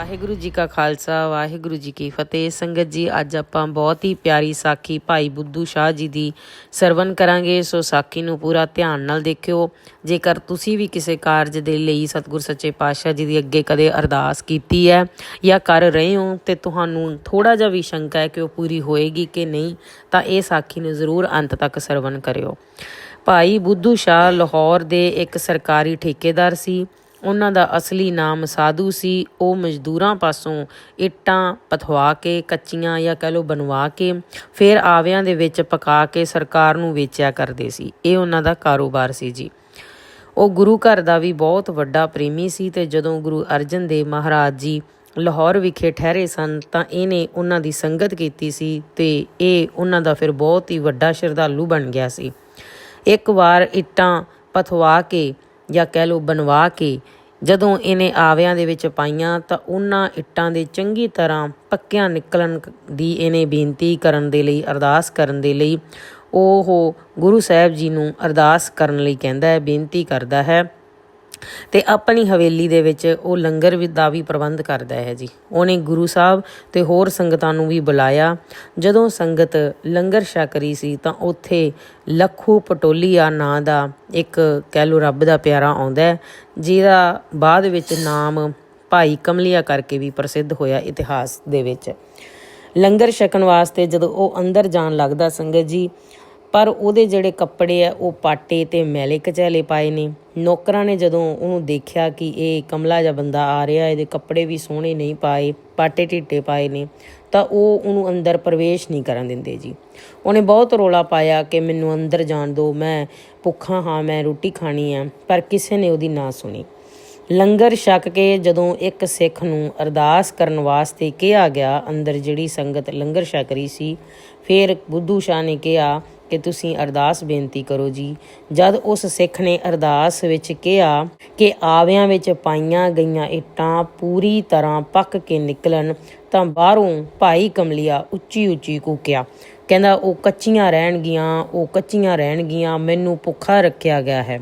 ਵਾਹਿਗੁਰੂ ਜੀ ਕਾ ਖਾਲਸਾ, ਵਾਹਿਗੁਰੂ ਜੀ ਕੀ ਫਤਿਹ। ਸੰਗਤ ਜੀ, ਅੱਜ ਆਪਾਂ ਬਹੁਤ ਹੀ ਪਿਆਰੀ ਸਾਖੀ ਭਾਈ ਬੁੱਧੂ ਸ਼ਾਹ ਜੀ ਦੀ ਸਰਵਨ ਕਰਾਂਗੇ। ਸੋ ਸਾਖੀ ਨੂੰ ਪੂਰਾ ਧਿਆਨ ਨਾਲ ਦੇਖਿਓ। ਜੇਕਰ ਤੁਸੀਂ ਵੀ ਕਿਸੇ ਕਾਰਜ ਦੇ ਲਈ ਸਤਿਗੁਰ ਸੱਚੇ ਪਾਤਸ਼ਾਹ ਜੀ ਦੀ ਅੱਗੇ ਕਦੇ ਅਰਦਾਸ ਕੀਤੀ ਹੈ ਜਾਂ ਕਰ ਰਹੇ ਹੋ ਤੇ ਤੁਹਾਨੂੰ ਥੋੜਾ ਜਿਹਾ ਵੀ ਸ਼ੰਕਾ ਹੈ ਕਿ ਉਹ ਪੂਰੀ ਹੋਏਗੀ ਕਿ ਨਹੀਂ, ਤਾਂ ਇਹ ਸਾਖੀ ਨੂੰ ਜ਼ਰੂਰ ਅੰਤ ਤੱਕ ਸਰਵਨ ਕਰਿਓ। ਭਾਈ ਬੁੱਧੂ ਸ਼ਾਹ ਲਾਹੌਰ ਦੇ ਇੱਕ ਸਰਕਾਰੀ ਠੇਕੇਦਾਰ ਸੀ। ਉਹਨਾਂ ਦਾ ਅਸਲੀ ਨਾਮ ਸਾਧੂ ਸੀ। ਉਹ ਮਜ਼ਦੂਰਾਂ ਪਾਸੋਂ ਇੱਟਾਂ ਪਥਵਾ ਕੇ, ਕੱਚੀਆਂ ਜਾਂ ਕਹਿ ਲੋ ਬਣਵਾ ਕੇ, ਫਿਰ ਆਵਿਆਂ ਦੇ ਵਿੱਚ ਪਕਾ ਕੇ ਸਰਕਾਰ ਨੂੰ ਵੇਚਿਆ ਕਰਦੇ ਸੀ। ਇਹ ਉਹਨਾਂ ਦਾ ਕਾਰੋਬਾਰ ਸੀ ਜੀ। ਉਹ ਗੁਰੂ ਘਰ ਦਾ ਵੀ ਬਹੁਤ ਵੱਡਾ ਪ੍ਰੇਮੀ ਸੀ ਤੇ ਜਦੋਂ ਗੁਰੂ ਅਰਜਨ ਦੇਵ ਮਹਾਰਾਜ ਜੀ ਲਾਹੌਰ ਵਿਖੇ ਠਹਿਰੇ ਸਨ ਤਾਂ ਇਹਨੇ ਉਹਨਾਂ ਦੀ ਸੰਗਤ ਕੀਤੀ ਸੀ ਤੇ ਇਹ ਉਹਨਾਂ ਦਾ ਫਿਰ ਬਹੁਤ ਹੀ ਵੱਡਾ ਸ਼ਰਧਾਲੂ ਬਣ ਗਿਆ ਸੀ। ਇੱਕ ਵਾਰ ਇੱਟਾਂ ਪਥਵਾ ਕੇ ਜਾਂ ਕਹਿ ਲਓ ਬਣਵਾ ਕੇ ਜਦੋਂ ਇਹਨੇ ਆਵਿਆਂ ਦੇ ਵਿੱਚ ਪਾਈਆਂ ਤਾਂ ਉਹਨਾਂ ਇੱਟਾਂ ਦੇ ਚੰਗੀ ਤਰ੍ਹਾਂ ਪੱਕਿਆਂ ਨਿਕਲਣ ਦੀ ਇਹਨੇ ਬੇਨਤੀ ਕਰਨ ਦੇ ਲਈ, ਅਰਦਾਸ ਕਰਨ ਦੇ ਲਈ ਉਹ ਗੁਰੂ ਸਾਹਿਬ ਜੀ ਨੂੰ ਅਰਦਾਸ ਕਰਨ ਲਈ ਕਹਿੰਦਾ ਹੈ, ਬੇਨਤੀ ਕਰਦਾ ਹੈ। ਤੇ ਆਪਣੀ ਹਵੇਲੀ ਦੇ ਵਿੱਚ ਉਹ ਲੰਗਰ ਦਾ ਵੀ ਪ੍ਰਬੰਧ ਕਰਦਾ ਹੈ ਜੀ। ਉਹਨੇ ਗੁਰੂ ਸਾਹਿਬ ਤੇ ਹੋਰ ਸੰਗਤਾਂ ਨੂੰ ਵੀ ਬੁਲਾਇਆ। ਜਦੋਂ ਸੰਗਤ ਲੰਗਰ ਛਕ ਰਹੀ ਸੀ ਤਾਂ ਉੱਥੇ ਲੱਖੂ ਪਟੋਲੀਆ ਨਾਂ ਦਾ ਇੱਕ ਕਹਿ ਲੋ ਰੱਬ ਦਾ ਪਿਆਰਾ ਆਉਂਦਾ ਹੈ, ਜਿਹਦਾ ਬਾਅਦ ਵਿੱਚ ਨਾਮ ਭਾਈ ਕਮਲੀਆ ਕਰਕੇ ਵੀ ਪ੍ਰਸਿੱਧ ਹੋਇਆ ਇਤਿਹਾਸ ਦੇ ਵਿੱਚ। ਲੰਗਰ ਛਕਣ ਵਾਸਤੇ ਜਦੋਂ ਉਹ ਅੰਦਰ ਜਾਣ ਲੱਗਦਾ ਸੰਗਤ ਜੀ ਪਰ ਉਹਦੇ ਜਿਹੜੇ ਕੱਪੜੇ ਆ, ਉਹ ਪਾਟੇ ਤੇ ਮੈਲੇ ਕਚੈਲੇ ਪਾਏ ਨੇ। ਨੌਕਰਾਂ ਨੇ ਜਦੋਂ ਉਹਨੂੰ ਦੇਖਿਆ ਕਿ ਇਹ ਕਮਲਾ ਜਿਹਾ ਬੰਦਾ ਆ ਰਿਹਾ, ਇਹਦੇ ਕੱਪੜੇ ਵੀ ਸੋਹਣੇ ਨਹੀਂ ਪਾਏ, ਪਾਟੇ ਢਿੱਟੇ ਪਾਏ ਨੇ, ਤਾਂ ਉਹ ਉਹਨੂੰ ਅੰਦਰ ਪ੍ਰਵੇਸ਼ ਨਹੀਂ ਕਰਨ ਦਿੰਦੇ ਜੀ। ਉਹਨੇ ਬਹੁਤ ਰੋਲਾ ਪਾਇਆ ਕਿ ਮੈਨੂੰ ਅੰਦਰ ਜਾਣ ਦਿਓ ਮੈਂ ਭੁੱਖਾ ਹਾਂ, ਮੈਂ ਰੋਟੀ ਖਾਣੀ ਆ, ਪਰ ਕਿਸੇ ਨੇ ਉਹਦੀ ਨਾ ਸੁਣੀ। ਲੰਗਰ ਛਕ ਕੇ ਜਦੋਂ ਇੱਕ ਸਿੱਖ ਨੂੰ ਅਰਦਾਸ ਕਰਨ ਵਾਸਤੇ ਕਿਹਾ ਗਿਆ, ਅੰਦਰ ਜਿਹੜੀ ਸੰਗਤ ਲੰਗਰ ਛਕ ਰਹੀ ਸੀ, ਫਿਰ ਬੁੱਧੂ ਸ਼ਾਹ ਨੇ ਕਿਹਾ ਕਿ ਤੁਸੀਂ ਅਰਦਾਸ ਬੇਨਤੀ ਕਰੋ ਜੀ। ਜਦ ਉਸ ਸਿੱਖ ਨੇ ਅਰਦਾਸ ਵਿੱਚ ਕਿਹਾ ਕਿ ਆਵਿਆਂ ਵਿੱਚ ਪਾਈਆਂ ਗਈਆਂ ਇੱਟਾਂ ਪੂਰੀ ਤਰ੍ਹਾਂ ਪੱਕ ਕੇ ਨਿਕਲਣ, ਤਾਂ ਬਾਹਰੋਂ ਭਾਈ ਕਮਲੀਆ ਉੱਚੀ ਉੱਚੀ ਕੂਕਿਆ। ਕਹਿੰਦਾ, ਉਹ ਕੱਚੀਆਂ ਰਹਿਣਗੀਆਂ, ਉਹ ਕੱਚੀਆਂ ਰਹਿਣਗੀਆਂ, ਮੈਨੂੰ ਭੁੱਖਾ ਰੱਖਿਆ ਗਿਆ ਹੈ।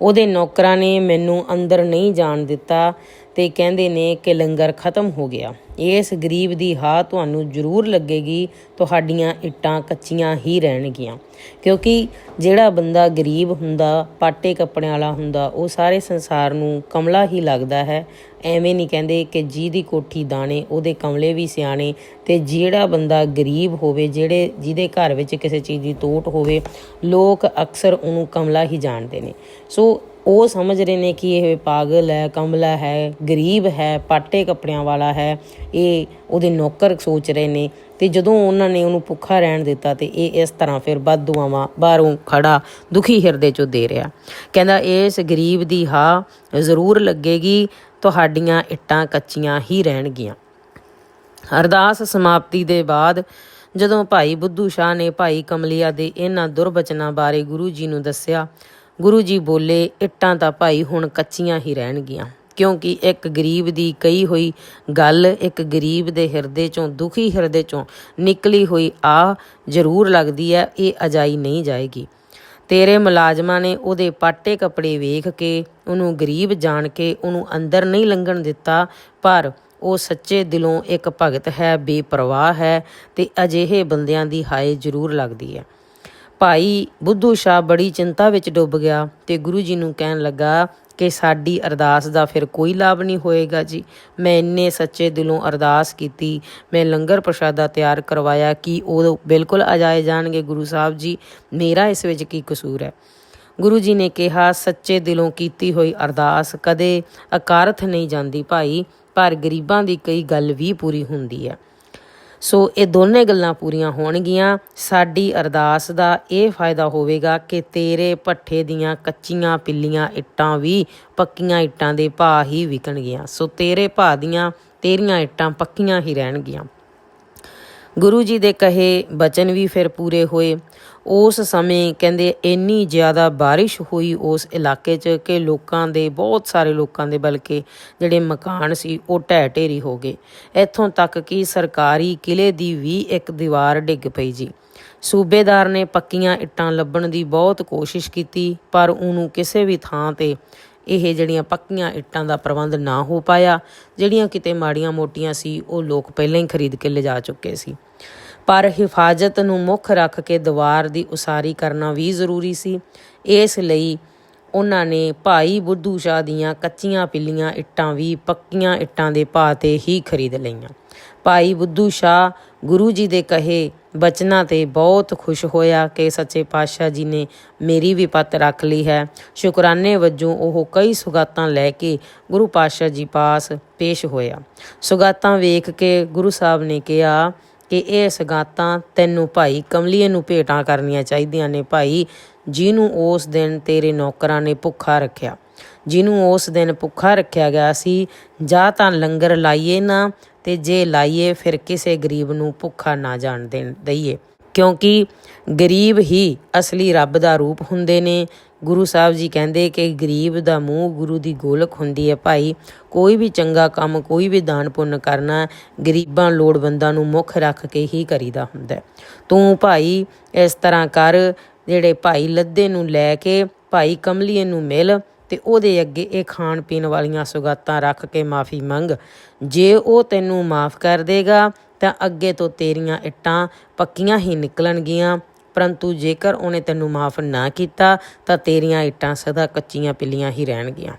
ਉਹਦੇ ਨੌਕਰਾਂ ਨੇ ਮੈਨੂੰ ਅੰਦਰ ਨਹੀਂ ਜਾਣ ਦਿੱਤਾ। ਤੇ ਕਹਿੰਦੇ ਨੇ ਕਿ ਲੰਗਰ ਖਤਮ ਹੋ ਗਿਆ। ਇਸ ਗਰੀਬ ਦੀ ਹਾ ਤੁਹਾਨੂੰ ਜ਼ਰੂਰ ਲੱਗੇਗੀ, ਤੁਹਾਡੀਆਂ ਇੱਟਾਂ ਕੱਚੀਆਂ ਹੀ ਰਹਿਣਗੀਆਂ। ਕਿਉਂਕਿ ਜਿਹੜਾ ਬੰਦਾ ਗਰੀਬ ਹੁੰਦਾ, ਪਾਟੇ ਕੱਪੜਿਆਂ ਵਾਲਾ ਹੁੰਦਾ, ਉਹ ਸਾਰੇ ਸੰਸਾਰ ਨੂੰ ਕਮਲਾ ਹੀ ਲੱਗਦਾ ਹੈ। ਐਵੇਂ ਨਹੀਂ ਕਹਿੰਦੇ ਕਿ ਜਿਹਦੀ ਕੋਠੀ ਦਾਣੇ, ਉਹਦੇ ਕਮਲੇ ਵੀ ਸਿਆਣੇ। ਤੇ ਜਿਹੜਾ ਬੰਦਾ ਗਰੀਬ ਹੋਵੇ, ਜਿਹੜੇ ਜਿਹਦੇ ਘਰ ਵਿੱਚ ਕਿਸੇ ਚੀਜ਼ ਦੀ ਤੋਟ ਹੋਵੇ, ਲੋਕ ਅਕਸਰ ਉਹਨੂੰ ਕਮਲਾ ਹੀ ਜਾਣਦੇ ਨੇ। ਸੋ ਉਹ ਸਮਝ ਰਹੇ ਨੇ ਕਿ ਇਹ ਪਾਗਲ ਹੈ, ਕਮਲਾ ਹੈ, ਗਰੀਬ ਹੈ, ਪਾਟੇ ਕੱਪੜਿਆਂ ਵਾਲਾ ਹੈ। ਇਹ ਉਹਦੇ ਨੌਕਰ ਸੋਚ ਰਹੇ ਨੇ ਤੇ ਜਦੋਂ ਉਹਨਾਂ ਨੇ ਉਹਨੂੰ ਭੁੱਖਾ ਰਹਿਣ ਦਿੱਤਾ ਤੇ ਇਹ ਇਸ ਤਰ੍ਹਾਂ ਫਿਰ ਬਦਦੁਆਵਾਂ ਬਾਹਰੋਂ ਖੜਾ ਦੁਖੀ ਹਿਰਦੇ ਚੋਂ ਦੇ ਰਿਹਾ। ਕਹਿੰਦਾ, ਇਸ ਗਰੀਬ ਦੀ ਹਾ ਜ਼ਰੂਰ ਲੱਗੇਗੀ, ਤੁਹਾਡੀਆਂ ਇੱਟਾਂ ਕੱਚੀਆਂ ਹੀ ਰਹਿਣਗੀਆਂ। ਅਰਦਾਸ ਸਮਾਪਤੀ ਦੇ ਬਾਅਦ ਜਦੋਂ ਭਾਈ ਬੁੱਧੂ ਸ਼ਾਹ ਨੇ ਭਾਈ ਕਮਲੀਆ ਦੇ ਇਹਨਾਂ ਦੁਰਬਚਨਾਂ ਬਾਰੇ ਗੁਰੂ ਜੀ ਨੂੰ ਦੱਸਿਆ ਗੁਰੂ ਜੀ ਬੋਲੇ, ਇੱਟਾਂ ਤਾਂ ਭਾਈ ਹੁਣ ਕੱਚੀਆਂ ਹੀ ਰਹਿਣਗੀਆਂ। ਕਿਉਂਕਿ ਇੱਕ ਗਰੀਬ ਦੀ ਕਹੀ ਹੋਈ ਗੱਲ ਇੱਕ ਗਰੀਬ ਦੇ ਹਿਰਦੇ ਚੋਂ, ਦੁਖੀ ਹਿਰਦੇ ਚੋਂ ਨਿਕਲੀ ਹੋਈ ਆ ਜ਼ਰੂਰ ਲੱਗਦੀ ਹੈ, ਇਹ ਅਜਾਈ ਨਹੀਂ ਜਾਏਗੀ। ਤੇਰੇ ਮੁਲਾਜ਼ਮਾਂ ਨੇ ਉਹਦੇ ਪਾਟੇ ਕੱਪੜੇ ਵੇਖ ਕੇ, ਉਹਨੂੰ ਗਰੀਬ ਜਾਣ ਕੇ ਉਹਨੂੰ ਅੰਦਰ ਨਹੀਂ ਲੰਘਣ ਦਿੱਤਾ, ਪਰ ਉਹ ਸੱਚੇ ਦਿਲੋਂ ਇੱਕ ਭਗਤ ਹੈ, ਬੇਪਰਵਾਹ ਹੈ ਤੇ ਅਜਿਹੇ ਬੰਦਿਆਂ ਦੀ ਹਾਏ ਜ਼ਰੂਰ ਲੱਗਦੀ ਹੈ। ਭਾਈ ਬੁੱਧੂ ਸ਼ਾਹ ਬੜੀ ਚਿੰਤਾ ਵਿੱਚ ਡੁੱਬ ਗਿਆ ਤੇ ਗੁਰੂ ਜੀ ਨੂੰ ਕਹਿਣ ਲੱਗਾ ਕਿ ਸਾਡੀ ਅਰਦਾਸ ਦਾ ਫਿਰ ਕੋਈ ਲਾਭ ਨਹੀਂ ਹੋਏਗਾ ਜੀ। ਮੈਂ ਇੰਨੇ ਸੱਚੇ ਦਿਲੋਂ ਅਰਦਾਸ ਕੀਤੀ, ਮੈਂ ਲੰਗਰ ਪ੍ਰਸ਼ਾਦਾ ਤਿਆਰ ਕਰਵਾਇਆ ਕਿ ਉਹ ਬਿਲਕੁਲ ਅਜਾਏ ਜਾਣਗੇ ਗੁਰੂ ਸਾਹਿਬ ਜੀ। ਮੇਰਾ ਇਸ ਵਿੱਚ ਕੀ ਕਸੂਰ ਹੈ? ਗੁਰੂ ਜੀ ਨੇ ਕਿਹਾ, ਸੱਚੇ ਦਿਲੋਂ ਕੀਤੀ ਹੋਈ ਅਰਦਾਸ ਕਦੇ ਅਕਾਰਥ ਨਹੀਂ ਜਾਂਦੀ ਭਾਈ, ਪਰ ਗਰੀਬਾਂ ਦੀ ਕਈ ਗੱਲ ਵੀ ਪੂਰੀ ਹੁੰਦੀ ਹੈ। ਸੋ ਇਹ ਦੋਨੇ ਗੱਲਾਂ ਪੂਰੀਆਂ ਹੋਣਗੀਆਂ। ਸਾਡੀ ਅਰਦਾਸ ਦਾ ਇਹ ਫਾਇਦਾ ਹੋਵੇਗਾ ਕਿ ਤੇਰੇ ਪੱਠੇ ਦੀਆਂ ਕੱਚੀਆਂ ਪਿੱਲੀਆਂ ਇੱਟਾਂ ਵੀ ਪੱਕੀਆਂ ਇੱਟਾਂ ਦੇ ਭਾਅ ਹੀ ਵਿਕਣਗੀਆਂ। ਸੋ ਤੇਰੇ ਭਾਅ ਦੀਆਂ ਤੇਰੀਆਂ ਇੱਟਾਂ ਪੱਕੀਆਂ ਹੀ ਰਹਿਣਗੀਆਂ। ਗੁਰੂ ਜੀ ਦੇ ਕਹੇ ਬਚਨ ਵੀ ਫਿਰ ਪੂਰੇ ਹੋਏ। ਉਸ ਸਮੇਂ ਕਹਿੰਦੇ ਇੰਨੀ ਜ਼ਿਆਦਾ ਬਾਰਿਸ਼ ਹੋਈ ਉਸ ਇਲਾਕੇ 'ਚ ਕਿ ਲੋਕਾਂ ਦੇ, ਬਹੁਤ ਸਾਰੇ ਲੋਕਾਂ ਦੇ ਬਲਕਿ ਜਿਹੜੇ ਮਕਾਨ ਸੀ ਉਹ ਢਹਿ ਢੇਰੀ ਹੋ ਗਏ। ਇੱਥੋਂ ਤੱਕ ਕਿ ਸਰਕਾਰੀ ਕਿਲੇ ਦੀ ਵੀ ਇੱਕ ਦੀਵਾਰ ਡਿੱਗ ਪਈ ਜੀ। ਸੂਬੇਦਾਰ ਨੇ ਪੱਕੀਆਂ ਇੱਟਾਂ ਲੱਭਣ ਦੀ ਬਹੁਤ ਕੋਸ਼ਿਸ਼ ਕੀਤੀ, ਪਰ ਉਹਨੂੰ ਕਿਸੇ ਵੀ ਥਾਂ ਤੇ ਇਹ ਜਿਹੜੀਆਂ ਪੱਕੀਆਂ ਇੱਟਾਂ ਦਾ ਪ੍ਰਬੰਧ ਨਾ ਹੋ ਪਾਇਆ। ਜਿਹੜੀਆਂ ਕਿਤੇ ਮਾੜੀਆਂ ਮੋਟੀਆਂ ਸੀ, ਉਹ ਲੋਕ ਪਹਿਲਾਂ ਹੀ ਖਰੀਦ ਕੇ ਲਿਜਾ ਚੁੱਕੇ ਸੀ। ਪਰ ਹਿਫਾਜ਼ਤ ਨੂੰ ਮੁੱਖ ਰੱਖ ਕੇ ਦੀਵਾਰ ਦੀ ਉਸਾਰੀ ਕਰਨਾ ਵੀ ਜ਼ਰੂਰੀ ਸੀ। ਇਸ ਲਈ ਉਹਨਾਂ ਨੇ ਭਾਈ ਬੁੱਧੂ ਸ਼ਾਹ ਦੀਆਂ ਕੱਚੀਆਂ ਪਿੱਲੀਆਂ ਇੱਟਾਂ ਵੀ ਪੱਕੀਆਂ ਇੱਟਾਂ ਦੇ ਭਾਅ ਤੇ ਹੀ ਖਰੀਦ ਲਈਆਂ। ਭਾਈ ਬੁੱਧੂ ਸ਼ਾਹ ਗੁਰੂ ਜੀ ਦੇ ਕਹੇ ਬਚਨਾਂ ਤੇ ਬਹੁਤ ਖੁਸ਼ ਹੋਇਆ ਕਿ ਸੱਚੇ ਪਾਤਸ਼ਾਹ ਜੀ ਨੇ ਮੇਰੀ ਵੀ ਪੱਤ ਰੱਖ ਲਈ ਹੈ। ਸ਼ੁਕਰਾਨੇ ਵਜੋਂ ਉਹ ਕਈ ਸੁਗਾਤਾਂ ਲੈ ਕੇ ਗੁਰੂ ਪਾਤਸ਼ਾਹ ਜੀ ਪਾਸ ਪੇਸ਼ ਹੋਇਆ। ਸੁਗਾਤਾਂ ਵੇਖ ਕੇ ਗੁਰੂ ਸਾਹਿਬ ਨੇ ਕਿਹਾ ਕਿ ਇਹ ਸਗਾਤਾਂ ਤੈਨੂੰ ਭਾਈ ਕਮਲੀਏ ਨੂੰ ਭੇਟਾਂ ਕਰਨੀਆਂ ਚਾਹੀਦੀਆਂ ਨੇ ਭਾਈ, ਜਿਹਨੂੰ ਉਸ ਦਿਨ ਤੇਰੇ ਨੌਕਰਾਂ ਨੇ ਭੁੱਖਾ ਰੱਖਿਆ। ਜਿਹਨੂੰ ਉਸ ਦਿਨ ਭੁੱਖਾ ਰੱਖਿਆ ਗਿਆ ਸੀ, ਜਾਂ ਤਾਂ ਲੰਗਰ ਲਾਈਏ ਨਾ, ਤੇ ਜੇ ਲਾਈਏ ਫਿਰ ਕਿਸੇ ਗਰੀਬ ਨੂੰ ਭੁੱਖਾ ਨਾ ਜਾਣ ਦੇਣ ਦਈਏ। ਕਿਉਂਕਿ ਗਰੀਬ ਹੀ ਅਸਲੀ ਰੱਬ ਦਾ ਰੂਪ ਹੁੰਦੇ ਨੇ ਗੁਰੂ ਸਾਹਿਬ ਜੀ ਕਹਿੰਦੇ ਕਿ ਗਰੀਬ ਦਾ ਮੂੰਹ ਗੁਰੂ ਦੀ ਗੋਲਕ ਹੁੰਦੀ ਹੈ ਭਾਈ, ਕੋਈ ਵੀ ਚੰਗਾ ਕੰਮ, ਕੋਈ ਵੀ ਦਾਨ ਪੁੰਨ ਕਰਨਾ ਗਰੀਬਾਂ ਲੋੜਵੰਦਾਂ ਨੂੰ ਮੁੱਖ ਰੱਖ ਕੇ ਹੀ ਕਰੀਦਾ ਹੁੰਦਾ ਤੂੰ ਭਾਈ, ਇਸ ਤਰ੍ਹਾਂ ਕਰ, ਜਿਹੜੇ ਭਾਈ ਲੱਦੇ ਨੂੰ ਲੈ ਕੇ ਭਾਈ ਕਮਲੀਏ ਨੂੰ ਮਿਲ ਤੇ ਉਹਦੇ ਅੱਗੇ ਇਹ ਖਾਣ ਪੀਣ ਵਾਲੀਆਂ ਸੁਗਾਤਾਂ ਰੱਖ ਕੇ ਮਾਫੀ ਮੰਗ। ਜੇ ਉਹ ਤੈਨੂੰ ਮਾਫ ਕਰ ਦੇਗਾ ਤਾਂ ਅੱਗੇ ਤੋਂ ਤੇਰੀਆਂ ਇੱਟਾਂ ਪੱਕੀਆਂ ਹੀ ਨਿਕਲਣਗੀਆਂ। ਪਰੰਤੂ ਜੇਕਰ ਉਹਨੇ ਤੈਨੂੰ ਮਾਫ ਨਾ ਕੀਤਾ, ਤਾਂ ਤੇਰੀਆਂ ਇੱਟਾਂ ਸਦਾ ਕੱਚੀਆਂ ਪਿੱਲੀਆਂ ਹੀ ਰਹਿਣਗੀਆਂ।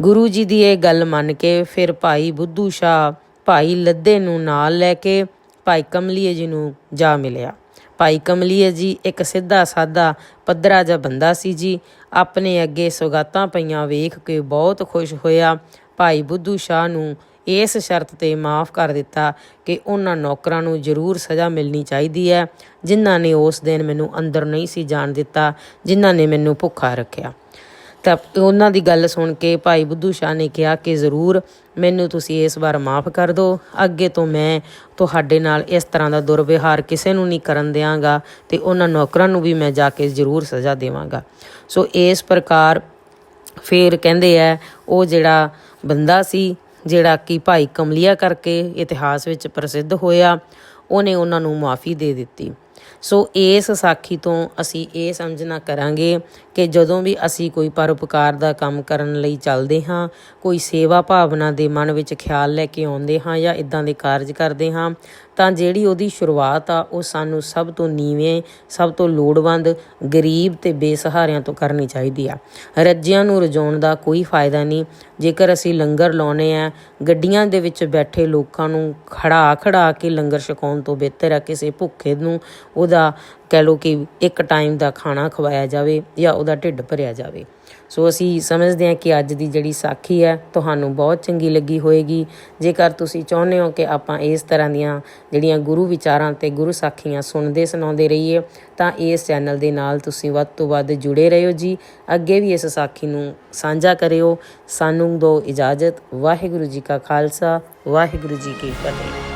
ਗੁਰੂ ਜੀ ਦੀ ਇਹ ਗੱਲ ਮੰਨ ਕੇ ਫਿਰ ਭਾਈ ਬੁੱਧੂ ਸ਼ਾਹ ਭਾਈ ਲੱਦੇ ਨੂੰ ਨਾਲ ਲੈ ਕੇ ਭਾਈ ਕਮਲੀਏ ਜੀ ਨੂੰ ਜਾ ਮਿਲਿਆ। ਭਾਈ ਕਮਲੀਏ ਜੀ ਇੱਕ ਸਿੱਧਾ ਸਾਦਾ ਪੱਧਰਾ ਜਿਹਾ ਬੰਦਾ ਸੀ ਜੀ। ਆਪਣੇ ਅੱਗੇ ਸੁਗਾਤਾਂ ਪਈਆਂ ਵੇਖ ਕੇ ਬਹੁਤ ਖੁਸ਼ ਹੋਇਆ। ਭਾਈ ਬੁੱਧੂ ਸ਼ਾਹ ਨੂੰ ਇਸ ਸ਼ਰਤ ਤੇ ਮਾਫ ਕਰ ਦਿੱਤਾ ਕਿ ਉਹਨਾਂ ਨੌਕਰਾਂ ਨੂੰ ਜ਼ਰੂਰ ਸਜ਼ਾ ਮਿਲਣੀ ਚਾਹੀਦੀ ਹੈ, ਜਿਨ੍ਹਾਂ ਨੇ ਉਸ ਦਿਨ ਮੈਨੂੰ ਅੰਦਰ ਨਹੀਂ ਸੀ ਜਾਣ ਦਿੱਤਾ, ਜਿਨ੍ਹਾਂ ਨੇ ਮੈਨੂੰ ਭੁੱਖਾ ਰੱਖਿਆ। ਤਾਂ ਉਹਨਾਂ ਦੀ ਗੱਲ ਸੁਣ ਕੇ ਭਾਈ ਬੁੱਧੂ ਸ਼ਾਹ ਨੇ ਕਿਹਾ ਕਿ ਜ਼ਰੂਰ, ਮੈਨੂੰ ਤੁਸੀਂ ਇਸ ਵਾਰ ਮਾਫ ਕਰ ਦਿਓ। ਅੱਗੇ ਤੋਂ ਮੈਂ ਤੁਹਾਡੇ ਨਾਲ ਇਸ ਤਰ੍ਹਾਂ ਦਾ ਦੁਰਵਿਹਾਰ ਕਿਸੇ ਨੂੰ ਨਹੀਂ ਕਰਨ ਦਿਆਂਗਾ ਤੇ ਉਹਨਾਂ ਨੌਕਰਾਂ ਨੂੰ ਵੀ ਮੈਂ ਜਾ ਕੇ ਜ਼ਰੂਰ ਸਜ਼ਾ ਦੇਵਾਂਗਾ। ਸੋ ਇਸ ਪ੍ਰਕਾਰ ਫੇਰ ਕਹਿੰਦੇ ਆ, ਉਹ ਜਿਹੜਾ ਬੰਦਾ ਸੀ ਜਿਹੜਾ ਕਿ ਭਾਈ ਕਮਲੀਆ ਕਰਕੇ ਇਤਿਹਾਸ ਵਿੱਚ ਪ੍ਰਸਿੱਧ ਹੋਇਆ, ਉਹਨੇ ਉਹਨਾਂ ਨੂੰ ਮਾਫੀ ਦੇ ਦਿੱਤੀ। ਸੋ ਇਸ ਸਾਖੀ ਤੋਂ ਅਸੀਂ ਇਹ ਸਮਝਣਾ ਕਰਾਂਗੇ ਕਿ ਜਦੋਂ ਵੀ ਅਸੀਂ ਕੋਈ ਪਰਉਪਕਾਰ ਦਾ ਕੰਮ ਕਰਨ ਲਈ ਚੱਲਦੇ ਹਾਂ, ਕੋਈ ਸੇਵਾ ਭਾਵਨਾ ਦੇ ਮਨ ਵਿੱਚ ਖਿਆਲ ਲੈ ਕੇ ਆਉਂਦੇ ਹਾਂ ਜਾਂ ਇਦਾਂ ਦੇ ਕਾਰਜ ਕਰਦੇ ਹਾਂ, ਤਾਂ ਜਿਹੜੀ ਉਹਦੀ ਸ਼ੁਰੂਆਤ ਆ, ਉਹ ਸਾਨੂੰ ਸਭ ਤੋਂ ਨੀਵੇਂ, ਸਭ ਤੋਂ ਲੋੜਵੰਦ, ਗਰੀਬ ਤੇ ਬੇਸਹਾਰਿਆਂ ਤੋਂ ਕਰਨੀ ਚਾਹੀਦੀ ਆ। ਰੱਜਿਆਂ ਨੂੰ ਰਜਾਉਣ ਦਾ ਕੋਈ ਫਾਇਦਾ ਨਹੀਂ। ਜੇਕਰ ਅਸੀਂ ਲੰਗਰ ਲਾਉਨੇ ਆ, ਗੱਡੀਆਂ ਦੇ ਵਿੱਚ ਬੈਠੇ ਲੋਕਾਂ ਨੂੰ ਖੜਾ ਖੜਾ ਕੇ ਲੰਗਰ ਛਕਾਉਣ ਤੋਂ ਬਿਹਤਰ ਆ, ਕਿਸੇ ਭੁੱਖੇ ਨੂੰ ਉਹਦਾ ਕਹਿ ਲੋ ਕਿ ਇੱਕ ਟਾਈਮ ਦਾ ਖਾਣਾ ਖਵਾਇਆ ਜਾਵੇ ਜਾਂ ਉਹਦਾ ਢਿੱਡ ਭਰਿਆ ਜਾਵੇ। ਸੋ ਅਸੀਂ ਸਮਝਦੇ ਹਾਂ ਕਿ ਅੱਜ ਦੀ ਜਿਹੜੀ ਸਾਖੀ ਹੈ, ਤੁਹਾਨੂੰ ਬਹੁਤ ਚੰਗੀ ਲੱਗੀ ਹੋਏਗੀ। ਜੇਕਰ ਤੁਸੀਂ ਚਾਹੁੰਦੇ ਹੋ ਕਿ ਆਪਾਂ ਇਸ ਤਰ੍ਹਾਂ ਦੀਆਂ ਜਿਹੜੀਆਂ ਗੁਰੂ ਵਿਚਾਰਾਂ ਤੇ ਗੁਰੂ ਸਾਖੀਆਂ ਸੁਣਦੇ ਸੁਣਾਉਂਦੇ ਰਹੀਏ, ਤਾਂ ਇਸ ਚੈਨਲ ਦੇ ਨਾਲ ਤੁਸੀਂ ਵੱਧ ਤੋਂ ਵੱਧ ਜੁੜੇ ਰਹੋ ਜੀ। ਅੱਗੇ ਵੀ ਇਸ ਸਾਖੀ ਨੂੰ ਸਾਂਝਾ ਕਰਿਓ। ਸਾਨੂੰ ਦਿਓ ਇਜਾਜ਼ਤ। ਵਾਹਿਗੁਰੂ ਜੀ ਕਾ ਖਾਲਸਾ, ਵਾਹਿਗੁਰੂ ਜੀ ਕੀ ਫਤਿਹ।